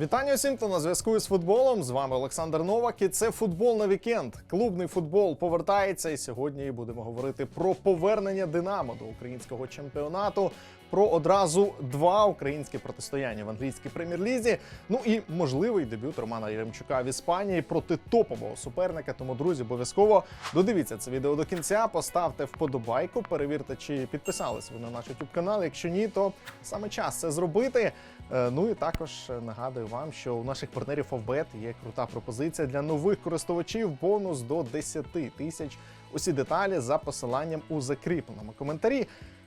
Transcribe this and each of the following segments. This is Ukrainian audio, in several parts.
Вітання усім, хто на зв'язку з футболом. З вами Олександр Новак. І це футбол на вікенд. Клубний футбол повертається. І сьогодні будемо говорити про повернення Динамо до українського чемпіонату. Про одразу два українські протистояння в англійській прем'єр-лізі. Ну і можливий дебют Романа Яремчука в Іспанії проти топового суперника. Тому, друзі, обов'язково додивіться це відео до кінця. Поставте вподобайку, перевірте, чи підписались ви на наш YouTube канал. Якщо ні, то саме час це зробити. Е, Ну і також е, нагадую вам, що у наших партнерів Фавбет є крута пропозиція для нових користувачів. Бонус до 10 тисяч. Усі деталі за посиланням у закріпленому коментарі.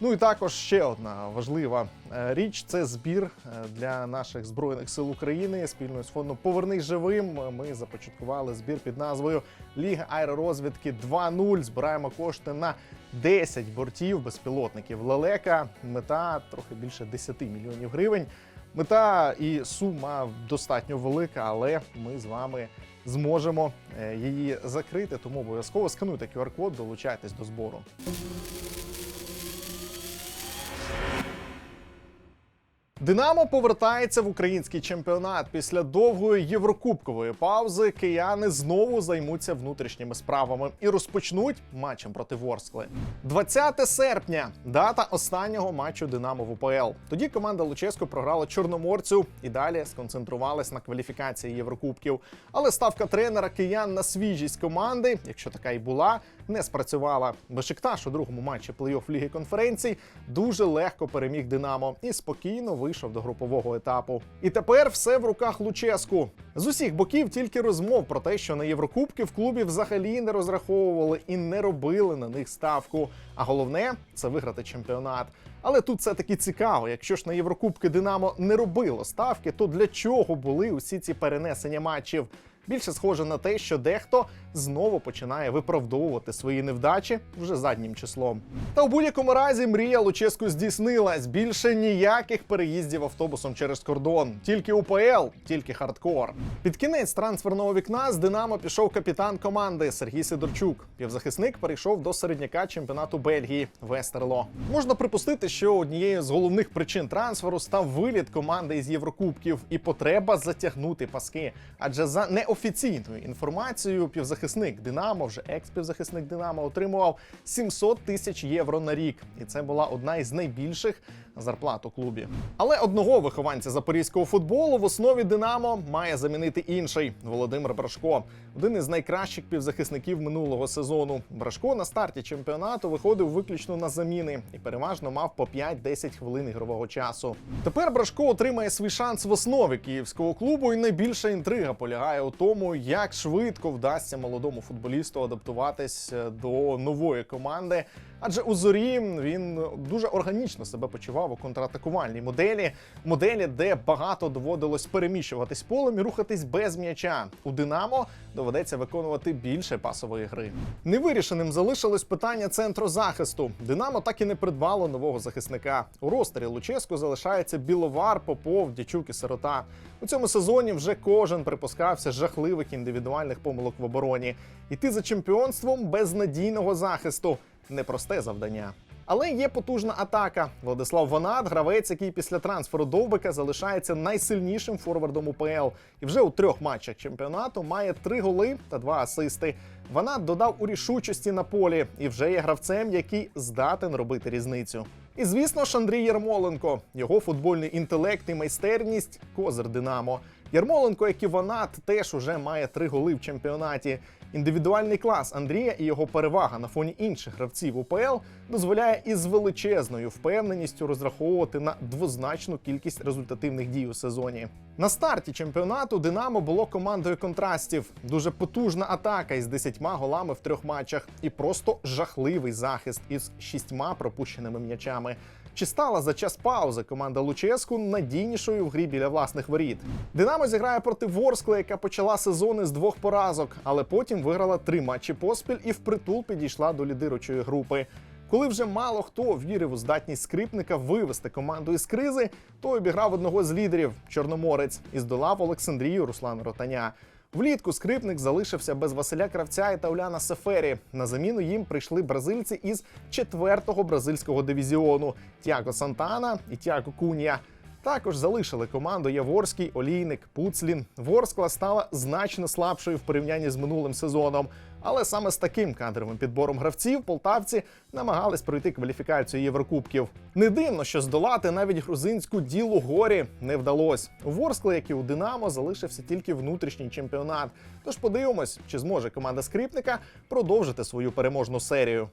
Ну і також ще одна важлива е, річ це збір для наших збройних сил України спільно з фондом Повернись живим. Ми започаткували збір під назвою Ліга аеророзвідки 2.0. Збираємо кошти на 10 бортів безпілотників Лелека. Мета трохи більше 10 мільйонів гривень. Мета і сума достатньо велика, але ми з вами зможемо е, її закрити. Тому обов'язково скануйте QR-код, долучайтесь до збору. Динамо повертається в український чемпіонат після довгої єврокубкової паузи. Кияни знову займуться внутрішніми справами і розпочнуть матчем проти Ворскли. 20 серпня дата останнього матчу Динамо в УПЛ. Тоді команда Луческо програла Чорноморцю і далі сконцентрувалась на кваліфікації Єврокубків. Але ставка тренера киян на свіжість команди, якщо така й була, не спрацювала. Бешикташ у другому матчі плей-офф Ліги конференцій дуже легко переміг Динамо і спокійно вийшов до групового етапу. І тепер все в руках Луческу. З усіх боків тільки розмов про те, що на Єврокубки в клубі взагалі не розраховували і не робили на них ставку. А головне це виграти чемпіонат. Але тут все таки цікаво. Якщо ж на Єврокубки Динамо не робило ставки, то для чого були усі ці перенесення матчів? Більше схоже на те, що дехто знову починає виправдовувати свої невдачі вже заднім числом. Та у будь-якому разі мрія Луческу здійснилась. Більше ніяких переїздів автобусом через кордон. Тільки УПЛ, тільки хардкор. Під кінець трансферного вікна з Динамо пішов капітан команди Сергій Сидорчук. Півзахисник перейшов до середняка чемпіонату Бельгії Вестерло. Можна припустити, що однією з головних причин трансферу став виліт команди із Єврокубків і потреба затягнути паски. Адже за неофіційною інформацією, півзахисник Динамо, вже екс-півзахисник Динамо, отримував 700 тисяч євро на рік, і це була одна із найбільших зарплат у клубі. Але одного вихованця запорізького футболу в основі Динамо має замінити інший Володимир Брашко, один із найкращих півзахисників минулого сезону. Брашко на старті чемпіонату виходив виключно на заміни і переважно мав по 5-10 хвилин ігрового часу. Тепер Брашко отримає свій шанс в основі київського клубу, і найбільша інтрига полягає у тому, як швидко вдасться молодому футболісту адаптуватись е, до нової команди. Адже у зорі він дуже органічно себе почував у контратакувальній моделі, моделі, де багато доводилось переміщуватись полем і рухатись без м'яча. У Динамо доведеться виконувати більше пасової гри. Невирішеним залишилось питання центру захисту. Динамо так і не придбало нового захисника. У ростері Луческу залишається Біловар, Попов, Дячук і Сирота. У цьому сезоні вже кожен припускався жахливих індивідуальних помилок в обороні. Іти за чемпіонством без надійного захисту непросте завдання. Але є потужна атака. Владислав Ванат, гравець, який після трансферу Довбика залишається найсильнішим форвардом УПЛ. І вже у трьох матчах чемпіонату має три голи та два асисти. Ванат додав у рішучості на полі і вже є гравцем, який здатен робити різницю. І звісно ж, Андрій Ярмоленко, його футбольний інтелект і майстерність козир Динамо. Ярмоленко, як і Ванат, теж уже має три голи в чемпіонаті. Індивідуальний клас Андрія і його перевага на фоні інших гравців УПЛ дозволяє із величезною впевненістю розраховувати на двозначну кількість результативних дій у сезоні. На старті чемпіонату Динамо було командою контрастів. Дуже потужна атака із 10 голами в трьох матчах, і просто жахливий захист із шістьма пропущеними м'ячами. Чи стала за час паузи команда Луческу надійнішою в грі біля власних воріт? Динамо зіграє проти Ворскли, яка почала сезон із двох поразок, але потім виграла три матчі поспіль і впритул підійшла до лідируючої групи. Коли вже мало хто вірив у здатність скрипника вивести команду із кризи, той обіграв одного з лідерів Чорноморець і здолав Олександрію Руслана Ротаня. Влітку скрипник залишився без Василя Кравця і Тауляна Сефері. На заміну їм прийшли бразильці із четвертого бразильського дивізіону Тіаго Сантана і Тіаго Кунія. Також залишили команду Яворський, Олійник, Пуцлін. Ворскла стала значно слабшою в порівнянні з минулим сезоном. Але саме з таким кадровим підбором гравців полтавці намагались пройти кваліфікацію Єврокубків. Не дивно, що здолати навіть грузинську ділу горі не вдалося. У Ворскли, як і у Динамо, залишився тільки внутрішній чемпіонат. Тож подивимось, чи зможе команда скрипника продовжити свою переможну серію.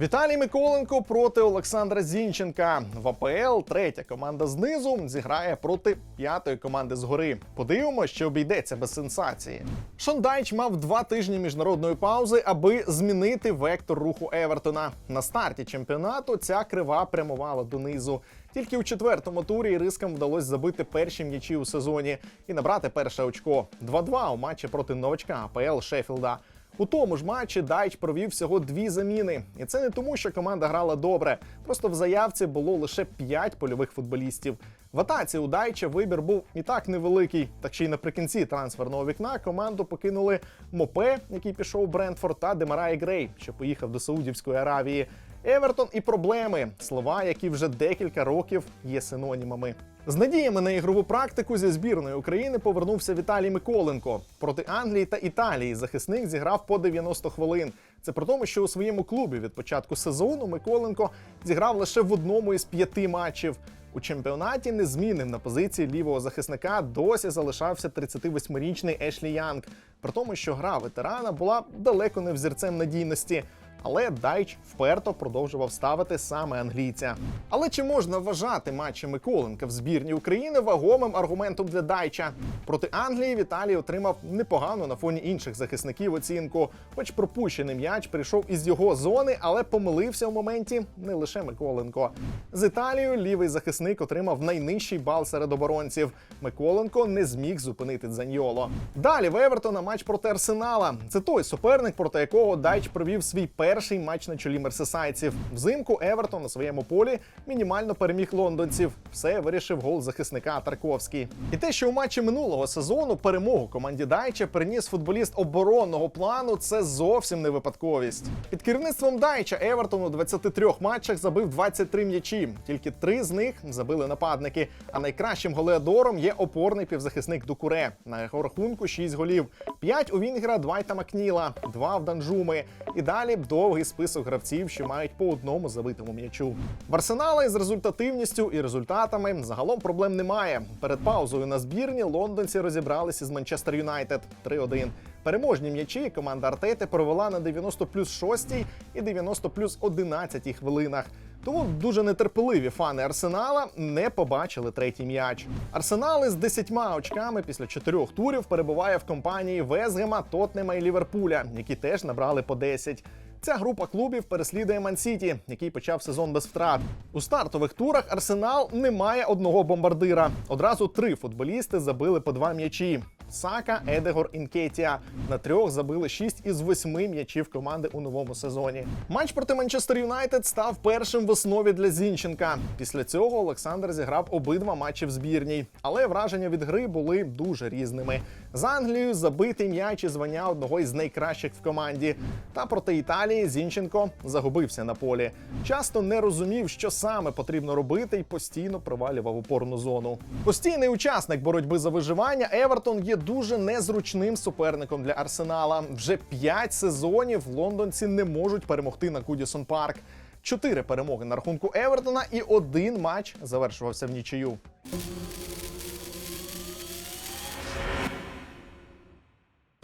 Віталій Миколенко проти Олександра Зінченка. В АПЛ третя команда знизу зіграє проти п'ятої команди згори. Подивимося, що обійдеться без сенсації. Шондайч мав два тижні міжнародної паузи, аби змінити вектор руху Евертона. На старті чемпіонату ця крива прямувала донизу. Тільки у четвертому турі Ірискам вдалося забити перші м'ячі у сезоні і набрати перше очко. 2-2 у матчі проти новачка АПЛ Шеффілда. У тому ж матчі Дайч провів всього дві заміни, і це не тому, що команда грала добре. Просто в заявці було лише п'ять польових футболістів. В атаці у Дайча вибір був і так невеликий. Так ще й наприкінці трансферного вікна команду покинули Мопе, який пішов у Брентфорд, та Демарай Грей, що поїхав до Саудівської Аравії. Евертон і проблеми слова, які вже декілька років є синонімами. З надіями на ігрову практику зі збірної України повернувся Віталій Миколенко. Проти Англії та Італії захисник зіграв по 90 хвилин. Це при тому, що у своєму клубі від початку сезону Миколенко зіграв лише в одному із п'яти матчів. У чемпіонаті незмінним на позиції лівого захисника досі залишався 38-річний Ешлі Янг. При тому, що гра ветерана була далеко не взірцем надійності. Але Дайч вперто продовжував ставити саме англійця. Але чи можна вважати матчі Миколенка в збірні України вагомим аргументом для Дайча? Проти Англії Віталій отримав непогану на фоні інших захисників оцінку. Хоч пропущений м'яч прийшов із його зони, але помилився в моменті не лише Миколенко. З Італією лівий захисник отримав найнижчий бал серед оборонців. Миколенко не зміг зупинити Дзаньоло. Далі в Евертона матч проти Арсенала. Це той суперник, проти якого Дайч провів свій перший матч на чолі мерсисайців. Взимку Евертон на своєму полі мінімально переміг лондонців. Все вирішив гол захисника Тарковський. І те, що у матчі минулого сезону перемогу команді Дайча приніс футболіст оборонного плану, це зовсім не випадковість. Під керівництвом Дайча Евертон у 23 матчах забив 23 м'ячі. Тільки три з них забили нападники. А найкращим голеадором є опорний півзахисник Дукуре. На його рахунку 6 голів. 5 у Вінгера, Двайта Макніла, 2 в Данжуми. І далі довгий список гравців, що мають по одному забитому м'ячу. В Арсенала із результативністю і результатами загалом проблем немає. Перед паузою на збірні лондонці розібралися з Манчестер Юнайтед 3-1. Переможні м'ячі команда Артети провела на 90 плюс 6 і 90 плюс 11 хвилинах. Тому дуже нетерпеливі фани Арсенала не побачили третій м'яч. Арсенал із 10 очками після чотирьох турів перебуває в компанії Везгема, Тотнема і Ліверпуля, які теж набрали по 10. Ця група клубів переслідує Ман-Сіті, який почав сезон без втрат. У стартових турах Арсенал не має одного бомбардира. Одразу три футболісти забили по два м'ячі. Сака, Едегор, Інкетія. На трьох забили 6 із 8 м'ячів команди у новому сезоні. Матч проти Манчестер Юнайтед став першим в основі для Зінченка. Після цього Олександр зіграв обидва матчі в збірній, але враження від гри були дуже різними. З Англією забитий м'яч і звання одного із найкращих в команді. Та проти Італії Зінченко загубився на полі. Часто не розумів, що саме потрібно робити, і постійно провалював опорну зону. Постійний учасник боротьби за виживання Евертон є дуже незручним суперником для Арсенала. Вже п'ять сезонів лондонці не можуть перемогти на Кудісон Парк. Чотири перемоги на рахунку Евертона і один матч завершувався в нічию.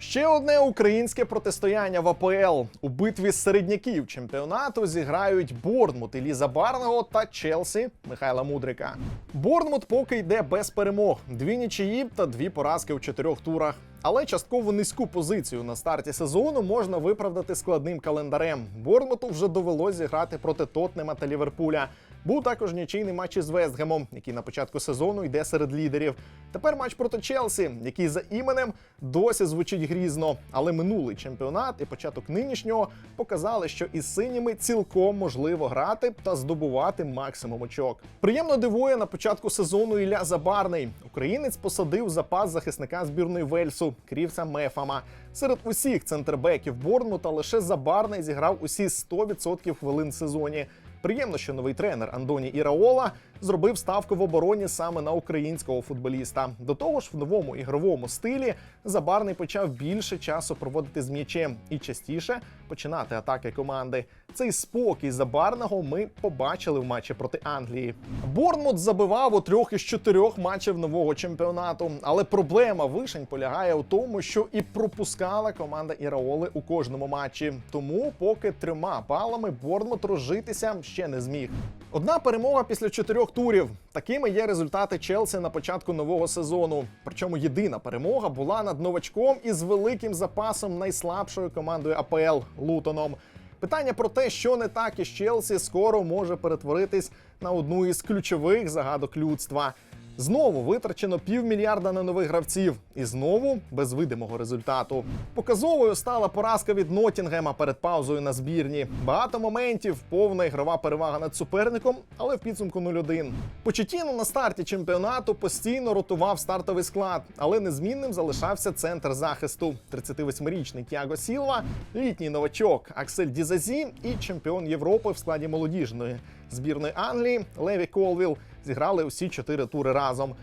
Ще одне українське протистояння в АПЛ у битві середняків чемпіонату зіграють Борнмут Іліза Барного та Челсі Михайла Мудрика. Борнмут поки йде без перемог, дві нічиї та дві поразки у чотирьох турах. Але частково низьку позицію на старті сезону можна виправдати складним календарем. Борнмуту вже довелось зіграти проти Тотнема та Ліверпуля. Був також нічийний матч із Вестгемом, який на початку сезону йде серед лідерів. Тепер матч проти Челсі, який за іменем досі звучить грізно. Але минулий чемпіонат і початок нинішнього показали, що із синіми цілком можливо грати та здобувати максимум очок. Приємно дивує на початку сезону Ілля Забарний. Українець посадив запас захисника збірної Вельсу Крівса Мефама. Серед усіх центрбеків Борнмута лише Забарний зіграв усі 100% хвилин в сезоні. Приємно, що новий тренер Андоні Іраола зробив ставку в обороні саме на українського футболіста. До того ж, в новому ігровому стилі Забарний почав більше часу проводити з м'ячем і частіше починати атаки команди. Цей спокій Забарного ми побачили в матчі проти Англії. Борнмут забивав у трьох із чотирьох матчів нового чемпіонату. Але проблема вишень полягає у тому, що і пропускала команда Іраоли у кожному матчі. Тому поки трьома балами Борнмут розжитися ще не зміг. Одна перемога після чотирьох турів. Такими є результати Челсі на початку нового сезону. Причому єдина перемога була над новачком із великим запасом найслабшою командою АПЛ Лутоном. Питання про те, що не так із Челсі, скоро може перетворитись на одну із ключових загадок людства. Знову витрачено півмільярда на нових гравців, і знову без видимого результату. Показовою стала поразка від Нотінгема перед паузою на збірні. Багато моментів, повна ігрова перевага над суперником, але в підсумку 0-1. Почетіно на старті чемпіонату постійно ротував стартовий склад, але незмінним залишався центр захисту. 38-річний Тіаго Сілва, літній новачок Аксель Дізазі і чемпіон Європи в складі молодіжної збірної Англії Леві Колвіл зіграли усі чотири тури разом.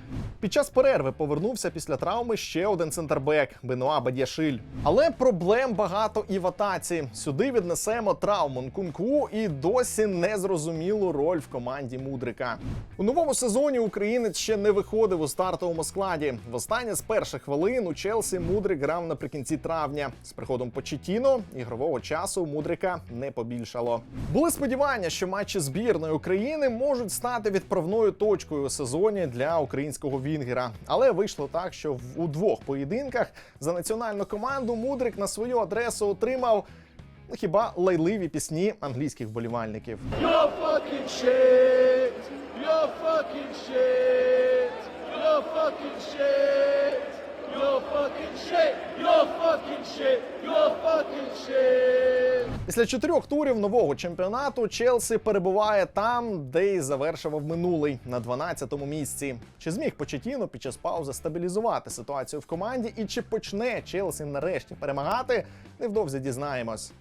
Під час перерви повернувся після травми ще один центрбек Бенуа Бадяшиль. Але проблем багато і в атаці. Сюди віднесемо травму Нкунку і досі незрозумілу роль в команді Мудрика. У новому сезоні українець ще не виходив у стартовому складі. Востаннє з перших хвилин у Челсі Мудрик грав наприкінці травня. З приходом Почетіно ігрового часу Мудрика не побільшало. Були сподівання, що матчі збірної України можуть стати відправною точкою у сезоні для українського Вінгера. Але вийшло так, що в- у двох поєдинках за національну команду Мудрик на свою адресу отримав ну, хіба лайливі пісні англійських shit. You're fucking shit. You're fucking shit. Fucking shit. You're fucking shit. You're fucking shit. Після чотирьох турів нового чемпіонату Челсі перебуває там, де й завершував минулий на 12-му місці. Чи зміг Почетіно під час паузи стабілізувати ситуацію в команді, і чи почне Челсі нарешті перемагати? Невдовзі дізнаємось.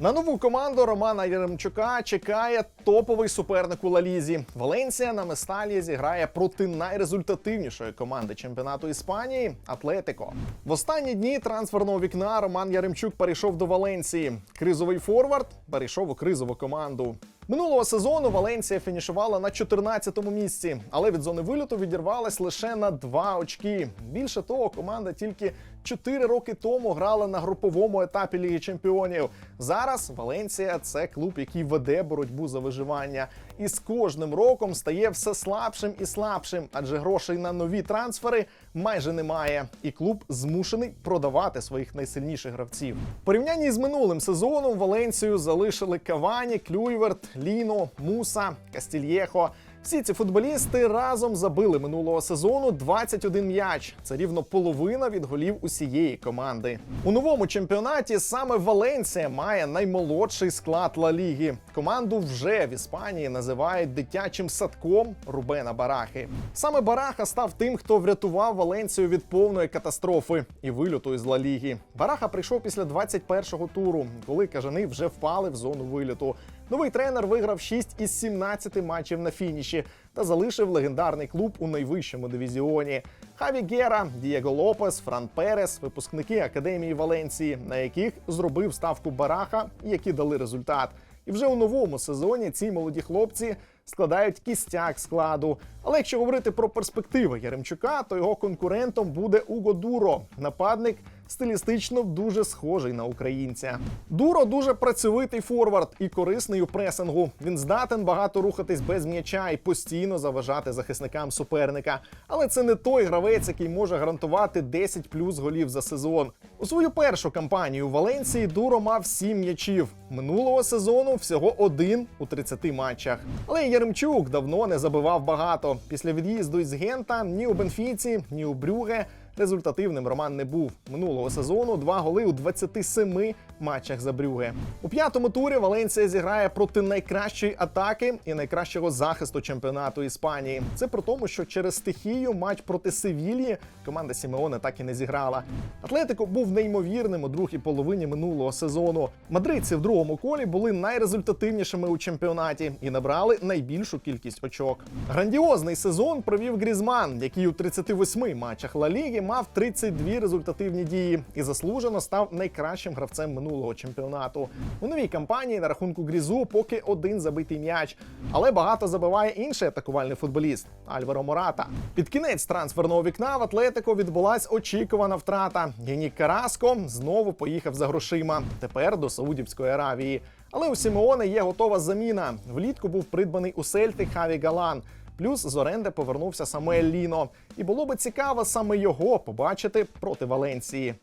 На нову команду Романа Яремчука чекає топовий суперник у Лалізі. Валенсія на Месталі зіграє проти найрезультативнішої команди чемпіонату Іспанії Атлетико. В останні дні трансферного вікна Роман Яремчук перейшов до Валенсії. Кризовий форвард перейшов у кризову команду. Минулого сезону Валенсія фінішувала на 14-му місці, але від зони вильоту відірвалась лише на 2 очки. Більше того, команда тільки 4 роки тому грала на груповому етапі Ліги Чемпіонів. Зараз Валенсія це клуб, який веде боротьбу за виживання, і з кожним роком стає все слабшим і слабшим, адже грошей на нові трансфери майже немає. І клуб змушений продавати своїх найсильніших гравців. Порівнянні з минулим сезоном Валенсію залишили Кавані, Клюйверт, Ліно, Муса, Кастільєхо. Всі ці футболісти разом забили минулого сезону 21 м'яч. Це рівно половина від голів усієї команди. У новому чемпіонаті саме Валенсія має наймолодший склад Ла Ліги. Команду вже в Іспанії називають дитячим садком Рубена Барахи. Саме Бараха став тим, хто врятував Валенсію від повної катастрофи і вильоту із Ла Ліги. Бараха прийшов після 21-го туру, коли кажани вже впали в зону вильоту. Новий тренер виграв 6 із 17 матчів на фініші та залишив легендарний клуб у найвищому дивізіоні. Хаві Гера, Дієго Лопес, Фран Перес, випускники академії Валенції, на яких зробив ставку Бараха, які дали результат. І вже у новому сезоні ці молоді хлопці складають кістяк складу. Але якщо говорити про перспективи Яремчука, то його конкурентом буде Уго Дуро, нападник стилістично дуже схожий на українця. Дуро дуже працьовитий форвард і корисний у пресингу. Він здатен багато рухатись без м'яча і постійно заважати захисникам суперника. Але це не той гравець, який може гарантувати 10 плюс голів за сезон. У свою першу кампанію у Валенції Дуро мав 7 м'ячів. Минулого сезону всього один у 30 матчах. Але Яремчук давно не забивав багато. Після від'їзду із Гента ні у Бенфіці, ні у Брюге результативним Роман не був. Минулого сезону два голи у 27 матчах за Брюге. У п'ятому турі Валенція зіграє проти найкращої атаки і найкращого захисту чемпіонату Іспанії. Це при тому, що через стихію матч проти Севільї команда Сімеоне так і не зіграла. Атлетико був неймовірним у другій половині минулого сезону. Мадридці в другому колі були найрезультативнішими у чемпіонаті і набрали найбільшу кількість очок. Грандіозний сезон провів Грізман, який у 38 матчах Ла Ліги мав 32 результативні дії і заслужено став найкращим гравцем минулого чемпіонату. У новій кампанії на рахунку Грізу поки один забитий м'яч, але багато забиває інший атакувальний футболіст Альваро Мората. Під кінець трансферного вікна в Атлетико відбулась очікувана втрата. Янік Караско знову поїхав за грошима. Тепер до Саудівської Аравії. Але у Сімеоне є готова заміна. Влітку був придбаний у Сельти Хаві Галан. Плюс з оренди повернувся саме Ліно. І було би цікаво саме його побачити проти Валенції.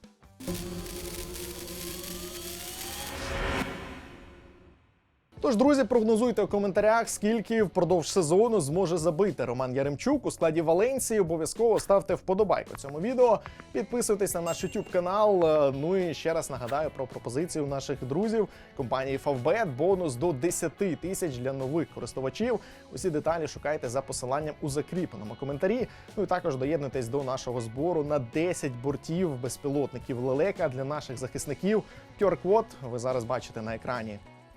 Тож, друзі, прогнозуйте у коментарях, скільки впродовж сезону зможе забити Роман Яремчук у складі Валенції. Обов'язково ставте вподобайку цьому відео. Підписуйтесь на наш YouTube канал. Е, Ну і ще раз нагадаю про пропозицію наших друзів компанії Favbet. Бонус до 10 тисяч для нових користувачів. Усі деталі шукайте за посиланням у закріпленому коментарі. Ну і також доєднуйтесь до нашого збору на 10 бортів безпілотників лелека для наших захисників. QR-код ви зараз бачите на екрані.